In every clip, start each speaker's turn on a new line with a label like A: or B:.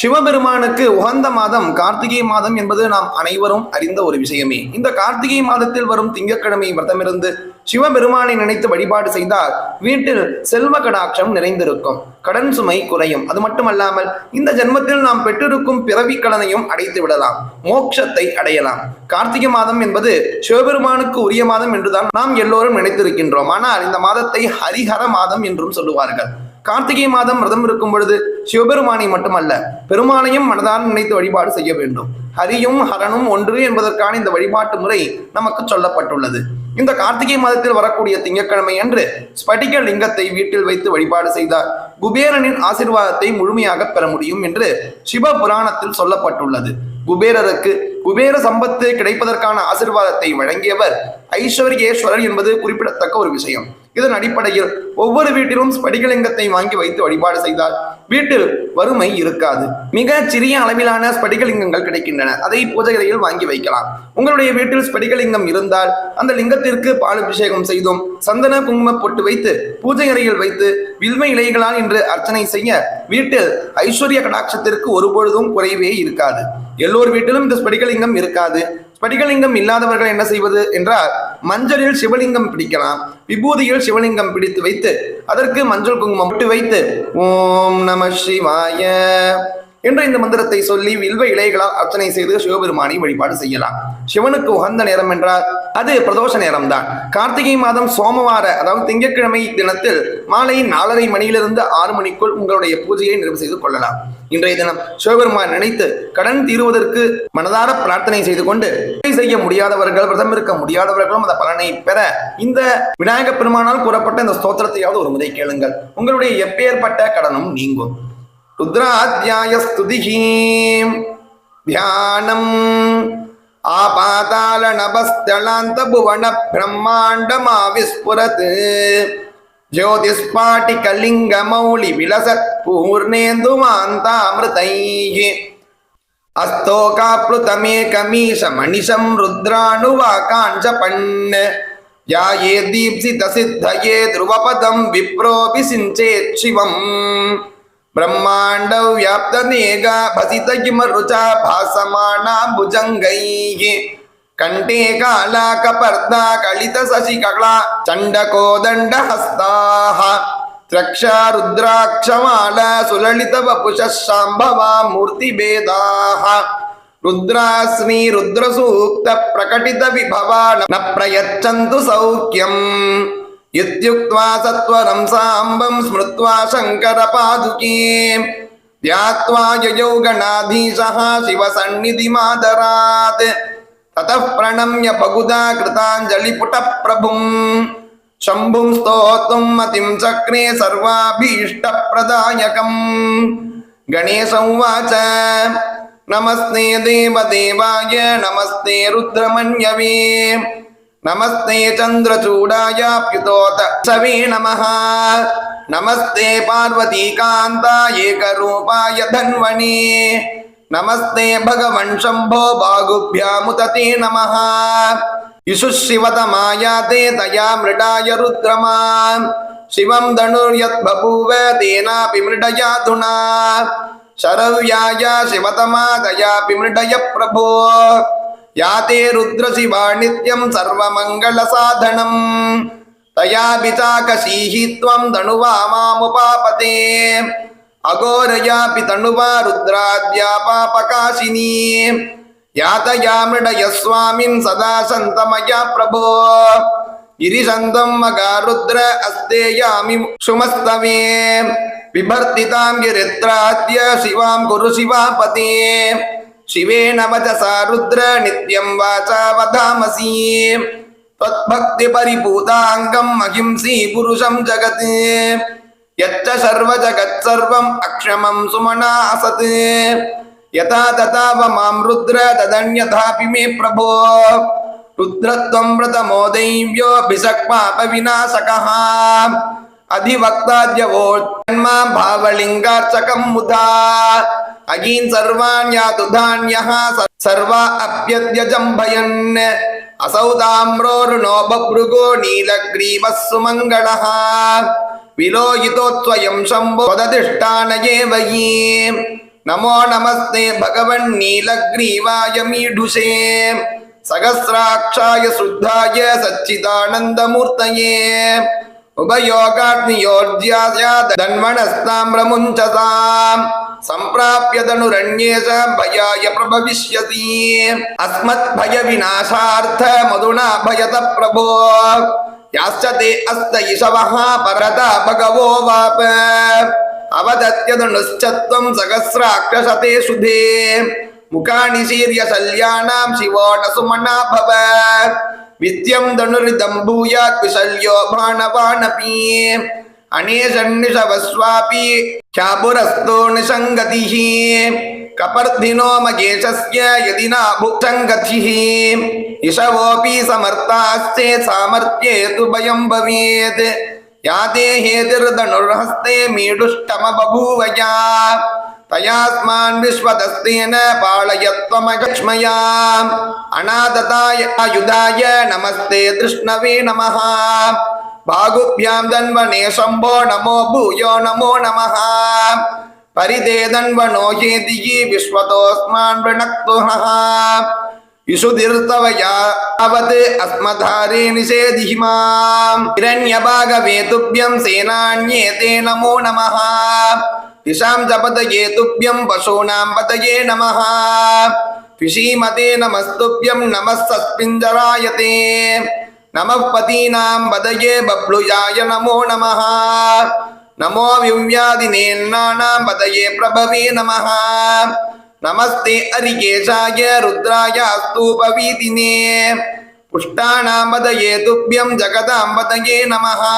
A: சிவபெருமானுக்கு உகந்த மாதம் கார்த்திகை மாதம் என்பது நாம் அனைவரும் அறிந்த ஒரு விஷயமே. இந்த கார்த்திகை மாதத்தில் வரும் திங்கட்கிழமை விரதமிருந்து சிவபெருமானை நினைத்து வழிபாடு செய்தால் வீட்டில் செல்வ கடாட்சம் நிறைந்திருக்கும். கடன் சுமை குறையும். அது மட்டுமல்லாமல் இந்த ஜென்மத்தில் நாம் பெற்றிருக்கும் பிறவி கடனையும் அடைத்து விடலாம். மோட்சத்தை அடையலாம். கார்த்திகை மாதம் என்பது சிவபெருமானுக்கு உரிய மாதம் என்றுதான் நாம் எல்லோரும் நினைத்திருக்கின்றோம். ஆனால் இந்த மாதத்தை ஹரிஹர மாதம் என்றும் சொல்லுவார்கள். கார்த்திகை மாதம் விரதம் இருக்கும் பொழுது சிவபெருமானை மட்டுமல்ல பெருமானையும் மனதான் நினைத்து வழிபாடு செய்ய வேண்டும். ஹரியும் ஹரனும் ஒன்று என்பதற்கான இந்த வழிபாட்டு முறை நமக்கு சொல்லப்பட்டுள்ளது. இந்த கார்த்திகை மாதத்தில் வரக்கூடிய திங்கட்கிழமை அன்று ஸ்படிக லிங்கத்தை வீட்டில் வைத்து வழிபாடு செய்தார் குபேரனின் ஆசிர்வாதத்தை முழுமையாக பெற முடியும் என்று சிவ புராணத்தில் சொல்லப்பட்டுள்ளது. குபேரருக்கு குபேர சம்பத்து கிடைப்பதற்கான ஆசிர்வாதத்தை வழங்கியவர் ஐஸ்வர்யேஸ்வரர் என்பது குறிப்பிடத்தக்க ஒரு விஷயம். இதன் அடிப்படையில் ஒவ்வொரு வீட்டிலும் ஸ்படிகலிங்கத்தை வாங்கி வைத்து வழிபாடு செய்தால் வீட்டில் வறுமை இருக்காது. மிக சிறிய அளவிலான ஸ்படிகலிங்கங்கள் கிடைக்கின்றன. அதை பூஜைகளில் வாங்கி வைக்கலாம். உங்களுடைய வீட்டில் ஸ்படிகலிங்கம் இருந்தால் அந்த லிங்கத்திற்கு பால் அபிஷேகம் செய்தும் சந்தன குங்கும பொட்டு வைத்து பூஜை அறையில் வைத்து வில்மை இலைகளால் இன்று அர்ச்சனை செய்ய வீட்டில் ஐஸ்வர்ய கடாட்சத்திற்கு ஒருபொழுதும் குறைவே இருக்காது. எல்லோர் வீட்டிலும் இந்த ஸ்படிகலிங்கம் இருக்காது. ஸ்படிகலிங்கம் இல்லாதவர்கள் என்ன செய்வது என்றால் மஞ்சளில் சிவலிங்கம் பிடிக்கலாம். விபூதியில் சிவலிங்கம் பிடித்து வைத்து அதற்கு மஞ்சள் குங்குமம் விட்டு வைத்து ஓம் நம சிவாய. என்ற இந்த மந்திரத்தை சொல்லி வில்வ இலைகளால் அர்ச்சனை செய்து சிவபெருமானை வழிபாடு செய்யலாம். சிவனுக்கு உகந்த நேரம் என்றால் அது பிரதோஷ நேரம்தான். கார்த்திகை மாதம் சோமவார அதாவது திங்கட்கிழமை தினத்தில் மாலை நாலரை மணியிலிருந்து ஆறு மணிக்குள் உங்களுடைய பூஜையை நிறைவு செய்து கொள்ளலாம். இன்றைய தினம் சிவபெருமான் நினைத்து கடன் தீருவதற்கு மனதார பிரார்த்தனை செய்து கொண்டு செய்ய முடியாதவர்கள் விரதம் இருக்க முடியாதவர்களும் அந்த பலனை பெற இந்த விநாயக பெருமானால் கூறப்பட்ட இந்த ஸ்தோத்திரத்தையாவது ஒரு முறை கேளுங்கள். உங்களுடைய எப்பேற்பட்ட கடனும் நீங்கும். ருத்ராத்தியாயஸ்துதிஹி தியானம் ஆபாதால நபஸ்தளாந்த புவன பிரம்மாண்டமாவிஸ்புரத் ज्योतिस्फाटिकलिङ्ग मौलि विलसत् पूर्णेन्दुमान्तामृतैः अस्तोकाप्लुतमेकमीश मणिशं रुद्राणुवाकाञ्चपन् याये दीप्सितसिद्धये ध्रुवपदं विप्रोऽपि सिञ्चेत् शिवम् ब्रह्माण्डव्याप्तनेगा भसितकिमरुचा भासमाना भुजङ्गैः कण्ठे कालाकपर्दा कलितशशिकला चण्डकोदण्डहस्ताः त्रक्षा रुद्राक्षमाला सुललितवपुषः शाम्भवा मूर्तिभेदाः रुद्रास्मि रुद्रसूक्तप्रकटितविभवा न प्रयच्छन्तु सौख्यम् इत्युक्त्वा सत्वरं साम्बं स्मृत्वा शङ्करपादुके ध्यात्वा ययौ प्रणम्य बहुधा कृताञ्जलिपुटप्रभुम् शम्भुं स्तोतुं मतिं चक्रे नमस्ते देवदेवाय, नमस्ते रुद्रमन्यवे। नमस्ते चन्द्रचूडायाप्युतोत सवे नमः। नमस्ते पार्वतीकान्ताय एकरूपाय धन्वने। नमस्ते भगवन् शम्भो बाहुभ्यामुतते नमः। युषुशिवतमायाते तया मृडाय रुद्रमा। शिवं धनुर्यद्बभूव तेनापि मृडयाधुना। शरव्याय शिवतमा तयापि मृडय प्रभो याते रुद्रशिवा नित्यं सर्वमङ्गलसाधनम् तयापि चाकशीः त्वं धनुवा मामुपापते अघोरयापि तनुवा रुद्राद्या पापकाशिनी यातया मृडय स्वामिन् सदा सन्तमया प्रभो गिरिशन्तं मगारुद्र अस्ते यामि सुमस्तवे बिभर्तितां गिरित्राद्य शिवां कुरु शिवापते शिवेन वचसा रुद्र नित्यं वाचा वदामसि। त्वद्भक्तिपरिपूताङ्गं महिंसि पुरुषं जगत्। यच्च सर्वजगत्सर्वम् अक्षमं सुमना असत्। यथा तथा माँ रुद्र तदन्यथापि मे प्रभो। रुद्रत्वं व्रतमो दैव्योऽभिषक्पापविनाशकः अधिवक्ताद्यवोन्मा भावलिङ्गार्चकं मुधा अगीन् सर्वान् यातु धान्यः सर्वा अप्यद्यजम्भयन् असौ ताम्रोरुणो बभृगो नीलग्रीवः सुमङ्गलः विलोहितोत्वयं शम्भो वदधिष्ठान एव ये नमो नमस्ते भगवन् नीलग्रीवाय मीढुषे सहस्राक्षाय शुद्धाय सच्चिदानन्दमूर्तये उभयोगाग्नियोर्ज्याय धन्वणस्ताम्रमुञ्चसाम् सम्प्राप्य धनुरण्येश भयाय प्रभविष्यति अस्मद्भयविनाशार्थ मधुना भयत प्रभो याश्च ते अस्त इषवः परता भगवो वाप अवदत्यधनुश्च त्वं सहस्राक्षसते सुधे मुखानि शीर्यशल्यानां शिवो न सुमना भव विद्यं धनुरिदं भूयात् कुशल्यो बाणवानपि अनेशन्निषवस्वापि ख्यापुरस्तो निषङ्गतिः कपर्धिनो मगेशस्य यदि न भुक्तङ्गतिः इषवोऽपि समर्थास्ते सामर्थ्ये तु भयं भवेत् या ते हेतिर्धनुर्हस्ते मीडुष्टम बभूव या तयास्मान् विश्वदस्तेन पालयत्वमगक्ष्मया अनादताय आयुधाय नमस्ते कृष्णवे नमः பாகுப்யாம் தன்வனே சம்போ நமோ பூயோ நமோ நம பரிதே தன்வனோ ஹேதிகி விஸ்வதோஸ்மான் பிரணக்துஹ இசுதிர்த்தவயாவத் அஸ்மதாரே நிஷேதிஹிமாம் இரண்யபாகவேதுப்யம் சேனான்யேதே நமோ நமஹ. திசாம் ஜபதயே துப்யம் பசூனாம் பதயே நமஹ. பிஷீமதே நமஸ்துப்யம் நமஸ்தஸ்பிஞ்சராயதே நமபதீனாம் பதயே பப்ளுஜாய நமோ நமஹா. நமோ விவ்யாதி நேன்னானாம் பதயே பிரபவே நமஹா. நமஸ்தே அரிகேஷாய ருத்ராய அஸ்து பவீதினே புஷ்டானாம் பதயே துப்பியம் ஜகதாம் பதயே நமஹா.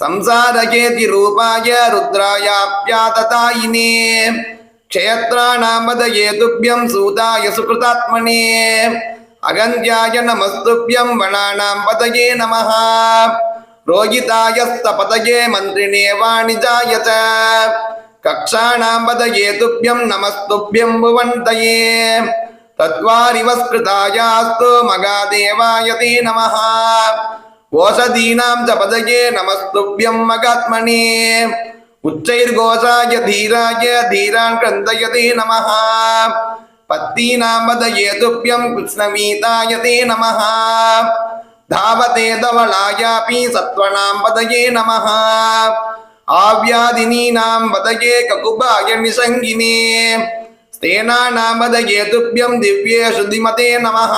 A: சம்சாரகேதி ரூபாய ருத்ராயாப்யாததாயினே. க்ஷேத்ராணாம் பதயே துப்பியம் சூதாய சுகிருதாத்மனே. पदये तुभ्यं सूताय सुकृतात्मने अगन्त्याय नमस्तुभ्यं वनानां पतये नमः रोहितायस्तपतये मन्त्रिणे वाणिजाय च कक्षाणां पतये तुभ्यं नमस्तुभ्यं भुवन्तये तत्त्वारिवस्कृतायास्तु मगादेवाय ते नमः ओषधीनां च पदये नमस्तुभ्यं मगात्मने उच्चैर्घोषाय धीराय धीरान् क्रन्दयते नमः पत्तीनां वदये तुभ्यं कृष्णवीताय ते नमः धावते धवलायापि सत्त्वनां वदये नमः आव्यादिनीनां वदये ककुबाय निसङ्गिने स्तेनानां वदये तुभ्यं दिव्येषु धिमते नमः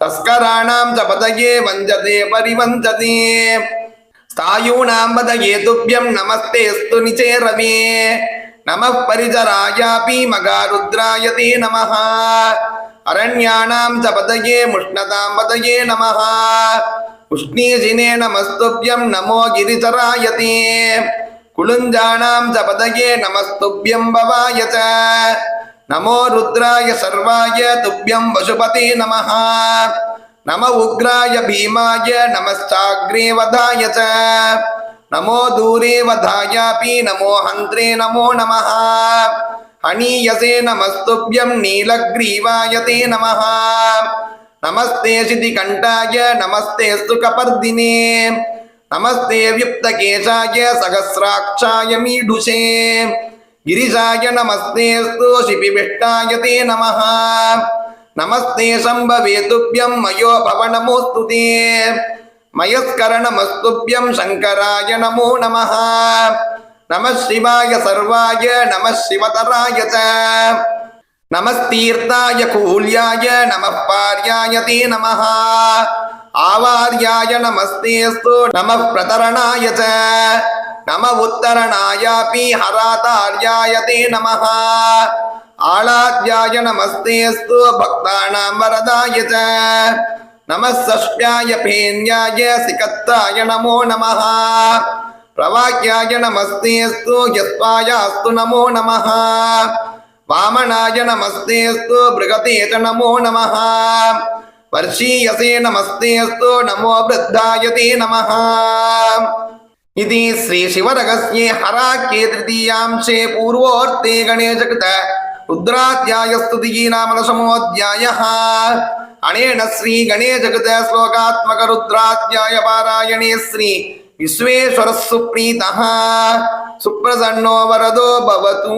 A: तस्कराणां च पदये वञ्जते परिवञ्चते स्थायूणां वदये तुभ्यं नमस्तेऽस्तु निचेरवे नमः நம பரிதராயாபி மகாருத்ராயதே நமஹா. அரண்யானாம் ச பதயே முஷ்ணதாம் பதயே நமஹா. உஷ்ணீஜினே நமஸ்துப்யம் நமோ கிரிதராயதே. குளுஞ்சானாம் ச பதயே நமஸ்துப்யம் பவாயத. நமோ ருத்ராய சர்வாய துப்யம் பசுபதே நமஹா. நம உக்ராய பீமாய நமஸ்தாக்ரே வதாயத. नमश्चाग्रे वधाय च नमो दूरे वधायापि नमो हन्त्रे नमो नमः हनीयसे नमस्तुभ्यं नीलग्रीवाय ते नमः नमस्ते शितिकण्ठाय नमस्तेऽस्तु कपर्दिने नमस्ते व्युक्तकेशाय सहस्राक्षाय मीढुषे गिरिशाय नमस्तेऽस्तु शिपिविष्टाय ते नमः नमस्ते शम्भवे तुभ्यं मयो भव नमोऽस्तु ते மயஸ்கரண மஸ்துபியம் சங்கராய நமோ நம நம சிவாய சர்வாய நம சிவதராய நமஸ்தீர்த்தாய கூல்யாய நம பார்யாய தே நம ஆவார்யாய நமஸ்தேஸ்து நம பிரதரணாய நம உத்தரணாயாபி ஹராதார்யாய தே நம ஆளாத்யாய நமஸ்தேஸ்து பக்தானாம் வரதாய वरदाय च नमः षष्ट्याय फेन्याय सिकत्ताय नमो नमः प्रवाक्याय नमस्तेऽस्तु यस्वायास्तु नमो नमः वामनाय नमस्तेऽस्तु बृहते च नमो नमः वर्षीयसे नमस्तेऽस्तु नमो वृद्धाय ते नमः इति श्रीशिवरहस्ये हराख्ये तृतीयांशे पूर्वोऽर्थे गणेशकृत रुद्राध्यायस्तुतिः नाम अनेन श्री गणेजगत श्लोकात्मक रुद्राध्याय पारायणे श्री विश्वेश्वर सुप्रीतः सुप्रसन्नो वरदो भवतु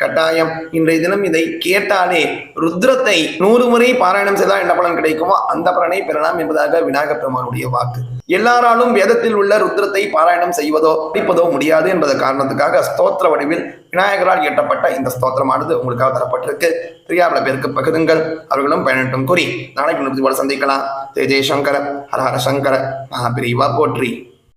A: கட்டாயம். இன்றைய தினம் இதை கேட்டாலே ருத்ரத்தை நூறு முறை பாராயணம் செய்தால் என்ன பலன் கிடைக்குமோ அந்த பலனை பெறலாம் என்பதாக விநாயகப் பெருமானுடைய வாக்கு. எல்லாராலும் வேதத்தில் உள்ள ருத்ரத்தை பாராயணம் செய்வதோ படிப்பதோ முடியாது என்பது காரணத்துக்காக ஸ்தோத்திர வடிவில் விநாயகரால் இயற்றப்பட்ட இந்த ஸ்தோத்திரமானது உங்களுக்காக தரப்பட்டிருக்கு. தெரியாத பேருக்கு பகிருங்கள். அவர்களும் பயனட்டும் கூறி நாளைக்கு இன்னொரு சந்திக்கலாம். ஜெய ஜெயசங்கர ஹர ஹர சங்கர மகாபிரிவா போற்றி.